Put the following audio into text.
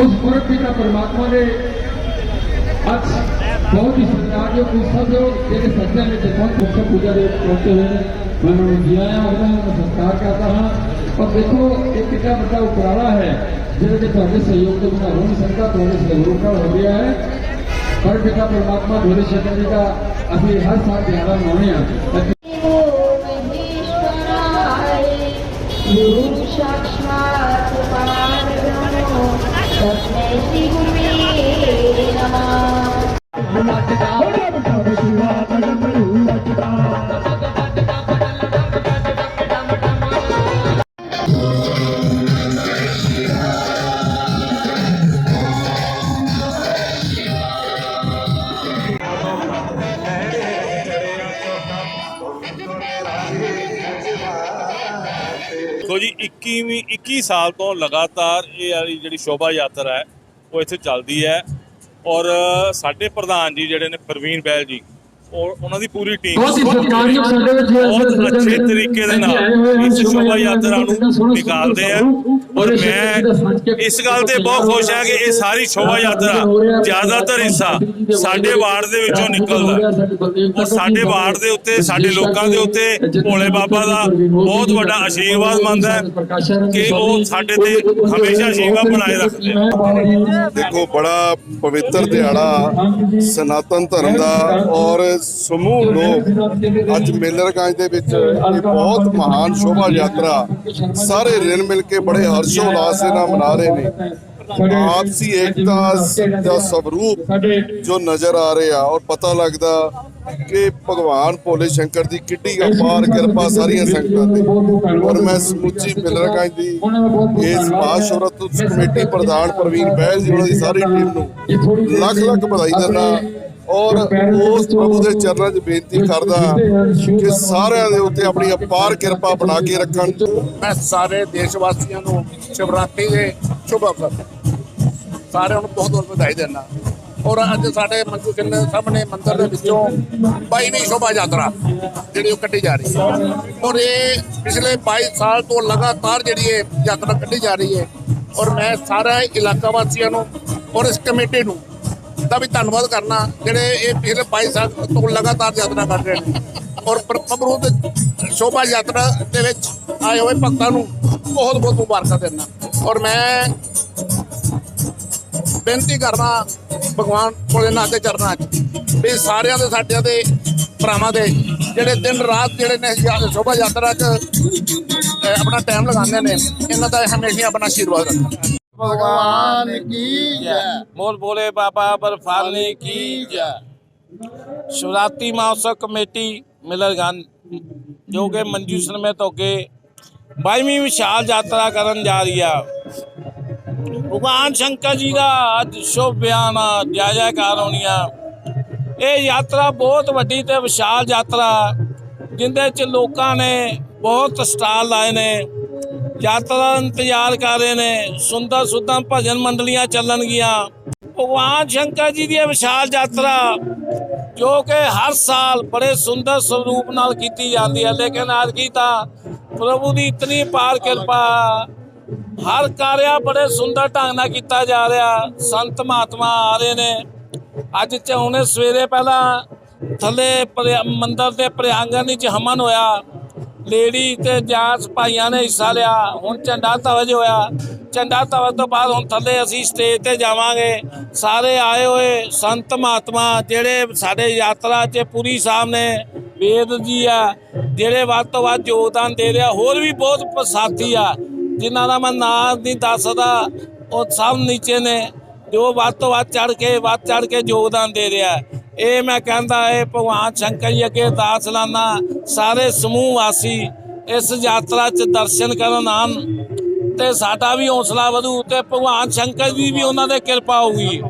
उस पूर्व पिता परमात्मा ने आज बहुत ही श्रद्धार्य उत्सव है जैसे सज्जा में जितना उत्सव पूजा करते हुए उन्होंने दिया है और मैं संस्कार करता हाँ और देखो, एक पिता बड़ा उपराला है। जिन्हें कि थोड़े सहयोग के बिना ऋण संख्या थोड़े सहयोग का हो गया है। पर पिता परमात्मा धोरे शेखर जी का अभी हर साल ग्यारह मौने Lucha ਦੇਖੋ ਜੀ 21ਵੀਂ 21 ਸਾਲ ਤੋਂ ਲਗਾਤਾਰ ਇਹ ਵਾਲੀ ਜਿਹੜੀ ਸ਼ੋਭਾ ਯਾਤਰਾ ਹੈ, ਉਹ ਇੱਥੇ ਚੱਲਦੀ ਹੈ। ਔਰ ਸਾਡੇ ਪ੍ਰਧਾਨ ਜੀ ਜਿਹੜੇ ਨੇ ਪ੍ਰਵੀਨ ਬੈਲ ਜੀ ਉਹ ਉਹਨਾਂ ਦੀ ਪੂਰੀ ਟੀਮ ਬਹੁਤ ਹੀ ਸਤਿਕਾਰਯੋਗ ਸਾਡੇ ਵਿੱਚ ਬਹੁਤ ਅੱਛੇ ਤਰੀਕੇ ਦੇ ਨਾਲ ਇਸ ਸ਼ੋਭਾ ਯਾਤਰਾ ਨੂੰ ਨਿਕਾਲਦੇ ਆ ਔਰ ਮੈਂ ਇਸ ਗੱਲ ਤੇ ਬਹੁਤ ਖੁਸ਼ ਹਾਂ ਕਿ ਇਹ ਸਾਰੀ ਸ਼ੋਭਾ ਯਾਤਰਾ ਜ਼ਿਆਦਾਤਰ ਹਿੱਸਾ ਸਾਡੇ ਵਾਰਡ ਦੇ ਵਿੱਚੋਂ ਨਿਕਲਦਾ। ਔਰ ਸਾਡੇ ਵਾਰਡ ਦੇ ਉੱਤੇ ਸਾਡੇ ਲੋਕਾਂ ਦੇ ਉੱਤੇ ਭੋਲੇ ਬਾਬਾ ਦਾ ਬਹੁਤ ਵੱਡਾ ਆਸ਼ੀਰਵਾਦ ਮੰਨਦਾ ਹੈ ਕਿ ਉਹ ਸਾਡੇ ਤੇ ਹਮੇਸ਼ਾ ਆਸ਼ੀਰਵਾਦ ਬਣਾਏ ਰੱਖਦੇ ਦੇਖੋ ਬੜਾ ਪਵਿੱਤਰ ਦਿਹਾੜਾ ਸਨਾਤਨ ਧਰਮ ਦਾ ਔਰ ਸਮੂਹ ਲੋਕ ਅੱਜ ਮੇਲਰਗੰਜ ਦੇ ਵਿੱਚ ਇਹ ਬਹੁਤ ਮਹਾਨ ਸ਼ੋਭਾ ਯਾਤਰਾ ਸਾਰੇ ਰਿਣ ਮਿਲ ਕੇ ਬੜੇ ਹਰਸ਼ੋ ਉਲਾਸ ਦੇ ਨਾਲ ਮਨਾ ਰਹੇ ਨੇ। ਆਪਸੀ ਏਕਤਾ ਦਾ ਸਵਰੂਪ ਜੋ ਨਜ਼ਰ ਆ ਰਿਹਾ ਔਰ ਪਤਾ ਲੱਗਦਾ ਕਿ ਭਗਵਾਨ ਭੋਲੇ ਸ਼ੰਕਰ ਦੀ ਕਿੱਡੀ ਅਪਾਰ ਕਿਰਪਾ ਸਾਰੀਆਂ ਸੰਗਤਾਂ ਤੇ। ਔਰ ਮੈਂ ਸਮੁੱਚੀ ਮਿਲਰਗੰਜ ਦੀ ਇਸ ਬਾਸ਼ੁਰਤ ਕਮੇਟੀ ਪ੍ਰਧਾਨ ਪ੍ਰਵੀਨ ਬਹਿਲ ਜੀ ਉਹਨਾਂ ਦੀ ਸਾਰੀ ਟੀਮ ਨੂੰ ਲੱਖ ਲੱਖ ਵਧਾਈ ਦਿੰਦਾ। ਔਰ ਉਸ ਪ੍ਰਭੂ ਦੇ ਚਰਨਾਂ 'ਚ ਬੇਨਤੀ ਕਰਦਾ ਕਿ ਸਾਰਿਆਂ ਦੇ ਉੱਤੇ ਆਪਣੀ ਅਪਾਰ ਕਿਰਪਾ ਬਣਾ ਕੇ ਰੱਖਣ। ਮੈਂ ਸਾਰੇ ਦੇਸ਼ ਵਾਸੀਆਂ ਨੂੰ ਸ਼ਿਵਰਾਤਰੀ ਦੇ ਸ਼ੁਭ ਅਵਸਰ। ਸਾਰਿਆਂ ਨੂੰ ਬਹੁਤ ਬਹੁਤ ਵਧਾਈ ਦਿੰਦਾ। ਔਰ ਅੱਜ ਸਾਡੇ ਮੰਜੂ ਸਿੰਘ ਸਾਹਮਣੇ ਮੰਦਿਰ ਦੇ ਵਿੱਚੋਂ 22ਵੀਂ ਸ਼ੋਭਾ ਯਾਤਰਾ ਜਿਹੜੀ ਉਹ ਕੱਢੀ ਜਾ ਰਹੀ ਹੈ। ਔਰ ਇਹ ਪਿਛਲੇ 22 ਸਾਲ ਤੋਂ ਲਗਾਤਾਰ ਜਿਹੜੀ ਇਹ ਯਾਤਰਾ ਕੱਢੀ ਜਾ ਰਹੀ ਹੈ। ਔਰ ਮੈਂ ਸਾਰਾ ਇਲਾਕਾ ਵਾਸੀਆਂ ਨੂੰ ਔਰ ਇਸ ਕਮੇਟੀ ਨੂੰ ਦਾ ਵੀ ਧੰਨਵਾਦ ਕਰਨਾ, ਜਿਹੜੇ ਇਹ ਪਿਛਲੇ 22 ਸਾਲ ਤੋਂ ਲਗਾਤਾਰ ਯਾਤਰਾ ਕਰ ਰਹੇ ਨੇ। ਔਰ ਪ੍ਰ- ਪ੍ਰਭੂ ਸ਼ੋਭਾ ਯਾਤਰਾ ਦੇ ਵਿੱਚ ਆਏ ਹੋਏ ਭਗਤਾਂ ਨੂੰ ਬਹੁਤ ਬਹੁਤ ਮੁਬਾਰਕਾਂ ਦਿੰਦਾ। ਔਰ ਮੈਂ ਬੇਨਤੀ ਕਰਦਾ ਭਗਵਾਨ ਭੋਲੇਨਾਥ ਦੇ ਚਰਨਾਂ 'ਚ ਵੀ ਸਾਰਿਆਂ ਦੇ, ਸਾਡਿਆਂ ਦੇ, ਭਰਾਵਾਂ ਦੇ ਜਿਹੜੇ ਦਿਨ ਰਾਤ ਜਿਹੜੇ ਨੇ ਸ਼ੋਭਾ ਯਾਤਰਾ 'ਚ ਆਪਣਾ ਟਾਈਮ ਲਗਾਉਂਦੇ ਨੇ, ਇਹਨਾਂ ਦਾ ਹਮੇਸ਼ਾ ਆਪਣਾ ਆਸ਼ੀਰਵਾਦ ਰੱਖਣਾ। भगवान की जय ਮੋਲ ਬੋਲੇ ਬਾਬਾ ਬਰਫਾਨੀ ਕੀ ਜੈ ਸ਼ਿਵਰਾਤਰੀ ਮਹੋਤਸਵ ਕਮੇਟੀ ਮਿਲਰਗੰਜ ਜੋ ਕਿ ਮੰਜੂ ਸਮੇਤ ਹੋ ਕੇ 22ਵੀਂ ਵਿਸ਼ਾਲ ਯਾਤਰਾ ਕਰਨ ਜਾ ਰਹੀ ਆ ਭਗਵਾਨ ਸ਼ੰਕਰ ਜੀ ਦਾ ਅੱਜ ਸ਼ੁਭ ਬਿਆਨ ਆ ਜੈ ਜੈਕਾਰ ਹੋਣੀ ਆ ਇਹ ਯਾਤਰਾ ਬਹੁਤ ਵੱਡੀ ਤੇ ਵਿਸ਼ਾਲ ਯਾਤਰਾ ਜਿੰਦੇ ਚ ਲੋਕਾਂ ਨੇ ਬਹੁਤ ਸਟਾਲ ਲਾਏ ਨੇ ਯਾਤਰਾ ਦਾ ਇੰਤਜ਼ਾਰ ਕਰ ਰਹੇ ਨੇ। ਸੁੰਦਰ ਸੁੰਦਰ ਭਜਨ ਮੰਡਲੀਆਂ ਚੱਲਣਗੀਆਂ। ਭਗਵਾਨ ਸ਼ੰਕਰ ਜੀ ਦੀ ਵਿਸ਼ਾਲ ਯਾਤਰਾ, ਜੋ ਕਿ ਹਰ ਸਾਲ ਬੜੇ ਸੁੰਦਰ ਸਰੂਪ ਨਾਲ ਕੀਤੀ ਜਾਂਦੀ ਹੈ। ਲੇਕਿਨ ਅੱਜ ਕੀ ਤਾਂ ਪ੍ਰਭੂ ਦੀ ਇਤਨੀ ਪਾਰ ਕਿਰਪਾ, ਹਰ ਕਾਰਿਆ ਬੜੇ ਸੁੰਦਰ ਢੰਗ ਨਾਲ ਕੀਤਾ ਜਾ ਰਿਹਾ। ਸੰਤ ਮਹਾਤਮਾ ਆ ਰਹੇ ਨੇ। ਅੱਜ ਚਾਹੁੰਨੇ ਸਵੇਰੇ ਪਹਿਲਾਂ ਥੱਲੇ ਮੰਦਰ ਦੇ ਪ੍ਰਿਆੰਗਨ ਵਿੱਚ ਹਮਨ ਹੋਇਆ। ਲੇਡੀ ਤੇ ਜਾਂਸ ਭਾਈਆਂ ਨੇ ਹਿੱਸਾ ਲਿਆ। ਹੁਣ ਝੰਡਾ ਧਵਜ ਹੋਇਆ ਝੰਡਾ ਧਵਜ ਤੋਂ ਬਾਅਦ ਹੁਣ ਥੱਲੇ ਅਸੀਂ ਸਟੇਜ ਤੇ ਜਾਵਾਂਗੇ। ਸਾਰੇ ਆਏ ਹੋਏ ਸੰਤ ਮਹਾਤਮਾ, ਜਿਹੜੇ ਸਾਡੇ ਯਾਤਰਾ 'ਚ ਪੂਰੀ ਸਾਹਿਬ ਨੇ, ਵੇਦ ਜੀ ਆ, ਜਿਹੜੇ ਵੱਧ ਤੋਂ ਵੱਧ ਯੋਗਦਾਨ ਦੇ ਰਿਹਾ ਹੋਰ ਵੀ ਬਹੁਤ ਸਾਥੀ ਆ, ਜਿਨ੍ਹਾਂ ਦਾ ਮੈਂ ਨਾਂ ਨਹੀਂ ਦੱਸਦਾ, ਉਹ ਸਭ ਨੀਚੇ ਨੇ, ਜੋ ਵੱਧ ਤੋਂ ਵੱਧ ਚੜ ਕੇ, ਵੱਧ ਚੜ ਕੇ ਯੋਗਦਾਨ ਦੇ ਰਿਹਾ। ਇਹ ਮੈਂ ਕਹਿੰਦਾ ਇਹ ਭਗਵਾਨ ਸ਼ੰਕਰ ਜੀ ਅੱਗੇ ਅਰਦਾਸ ਲਾਨਾ, ਸਾਰੇ ਸਮੂਹ ਵਾਸੀ ਇਸ ਯਾਤਰਾ 'ਚ ਦਰਸ਼ਨ ਕਰਨ ਆਉਣ ਤੇ ਸਾਡਾ ਵੀ ਹੌਸਲਾ ਵਧੂ ਤੇ ਭਗਵਾਨ ਸ਼ੰਕਰ ਜੀ ਵੀ ਉਹਨਾਂ ਦੇ ਕਿਰਪਾ ਹੋਊਗੀ।